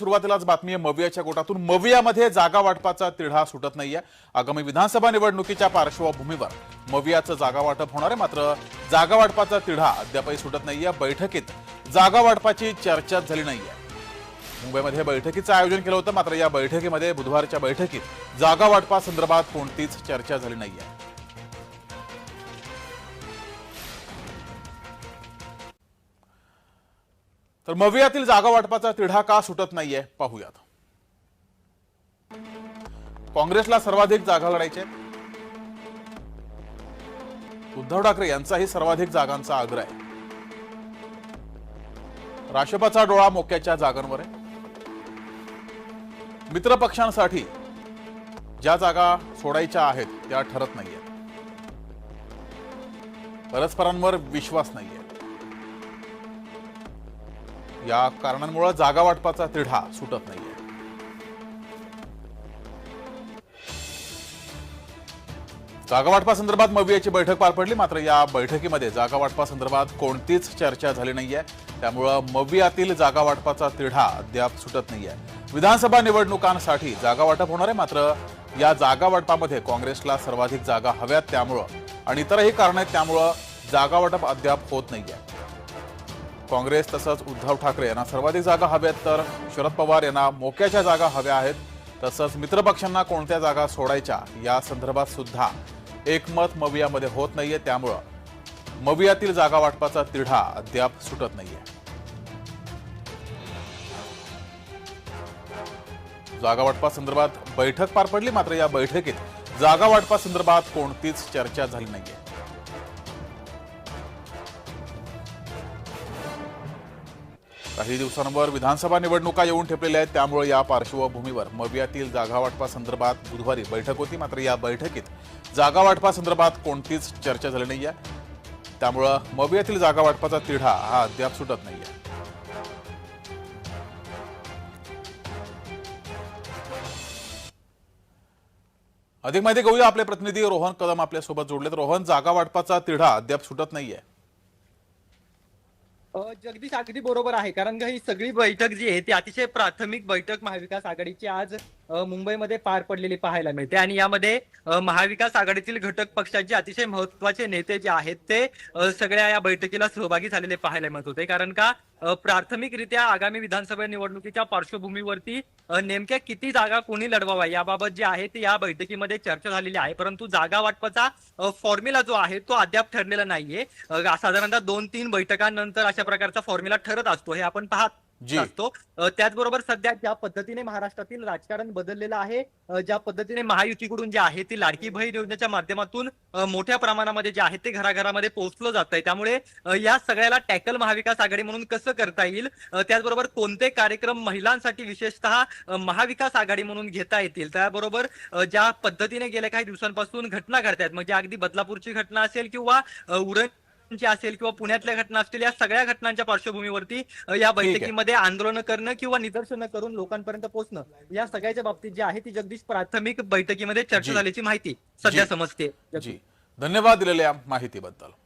सुरुवातीलाच बातमी आहे मवियाच्या गोटातून. मवियामध्ये जागा वाटपाचा तिढा सुटत नाहीये. आगामी विधानसभा निवडणुकीच्या पार्श्वभूमीवर मवियाचं जागा वाटप होणार आहे मात्र जागा वाटपाचा तिढा अद्यापही सुटत नाहीये. बैठकीत जागा वाटपाची चर्चाच झाली नाहीये. मुंबईमध्ये बैठकीचं आयोजन केलं होतं मात्र या बैठकीमध्ये बुधवारच्या बैठकीत जागा वाटपासंदर्भात कोणतीच चर्चा झाली नाहीये. तर मवियातील जागा वाटपाचा तिढा का सुटत नाहीये पाहूयात. काँग्रेसला सर्वाधिक जागा लढायचे उद्धव ठाकरे यांचाही सर्वाधिक जागांचा आग्रह आहे. राष्ट्रपाचा डोळा मोक्याच्या जागांवर आहे. मित्र पक्षांसाठी ज्या जागा सोडायच्या आहेत त्या ठरत नाहीये परस्परांवर विश्वास नाहीये. या कारणांमुळे जागा वाटपाचा तिढा सुटत नाहीये. जागा वाटपासंदर्भात मवियाची बैठक पार पडली मात्र या बैठकीमध्ये जागा वाटपासंदर्भात कोणतीच चर्चा झाली नाहीये. त्यामुळं मवियातील जागा वाटपाचा तिढा अद्याप सुटत नाहीये. विधानसभा निवडणुकांसाठी जागा वाटप होणार आहे मात्र या जागा वाटपामध्ये काँग्रेसला सर्वाधिक जागा हव्यात त्यामुळं. आणि इतरही कारण आहेत त्यामुळं जागा वाटप अद्याप होत नाहीये. काँग्रेस तसंच उद्धव ठाकरे यांना सर्वाधिक जागा हव्यात तर शरद पवार यांना मोक्याच्या जागा हव्या आहेत. तसंच मित्रपक्षांना कोणत्या जागा सोडायच्या या संदर्भात सुद्धा एकमत मवियामध्ये होत नाहीये. त्यामुळं मवियातील जागा वाटपाचा तिढा अद्याप सुटत नाहीये. जागा वाटपासंदर्भात बैठक पार पडली मात्र या बैठकीत जागा वाटपासंदर्भात कोणतीच चर्चा झाली नाहीये. काही दिवसांवर विधानसभा निवडणुका येऊन ठेपलेल्या आहेत. त्यामुळे या पार्श्वभूमीवर मवियातील जागावाटपासंदर्भात बुधवारी बैठक होती. मात्र या बैठकीत जागावाटपासंदर्भात कोणतीच चर्चा झाली नाही आहे त्यामुळं मवियातील जागावाटपाचा तिढा हा अद्याप सुटत नाही आहे अधिक माहिती घेऊया. आपले प्रतिनिधी रोहन कदम आपल्यासोबत जोडलेत. रोहन जागा वाटपाचा तिढा अद्याप सुटत नाहीये. आहे जगदीश अगदी बरोबर आहे. कारण का ही सगळी बैठक जी आहे ती अतिशय प्राथमिक बैठक महाविकास आघाडीची आज मुंबईमध्ये पार पडलेली पाहायला मिळते. आणि यामध्ये महाविकास आघाडीतील घटक पक्षाचे अतिशय महत्त्वाचे नेते जे आहेत ते सगळ्या या बैठकीला सहभागी झालेले पाहायला मिळत होते. कारण का प्राथमिकरित्या आगामी विधानसभा निवडणुकीच्या पार्श्वभूमीवरती नेमक्या किती जागा कोणी लढवावा याबाबत जे आहे ते या बैठकीमध्ये चर्चा झालेली आहे. परंतु जागा वाटपाचा फॉर्म्युला जो आहे तो अद्याप ठरलेला नाहीये. साधारणतः दोन तीन बैठकांनंतर अशा प्रकारचा फॉर्म्युला ठरत असतो. हे आपण पाहत असतो. त्याचबरोबर सध्या ज्या पद्धतीने महाराष्ट्रातील राजकारण बदललेलं आहे ज्या पद्धतीने महायुतीकडून जे आहे ती लाडकी बहीण योजनेच्या माध्यमातून मोठ्या प्रमाणामध्ये जे आहे ते घराघरामध्ये पोहोचलं जात आहे. त्यामुळे या सगळ्याला टॅकल महाविकास आघाडी म्हणून कसं करता येईल? त्याचबरोबर कोणते कार्यक्रम महिलांसाठी विशेषतः महाविकास आघाडी म्हणून घेता येतील? त्याबरोबर ज्या पद्धतीने गेल्या काही दिवसांपासून घटना घडतायत म्हणजे अगदी बदलापूरची घटना असेल किंवा उरण ची असेल किंवा पुण्यातल्या घटना असतील या सगळ्या घटनांच्या पार्श्वभूमीवरती या बैठकीमध्ये आंदोलनं करणं किंवा निदर्शनं करून लोकांपर्यंत पोहोचणं या सगळ्याच्या बाबतीत जी आहे ती जगदीश प्राथमिक बैठकीमध्ये. चर्चा झाल्याची माहिती सध्या. समजते धन्यवाद दिलेल्या माहितीबद्दल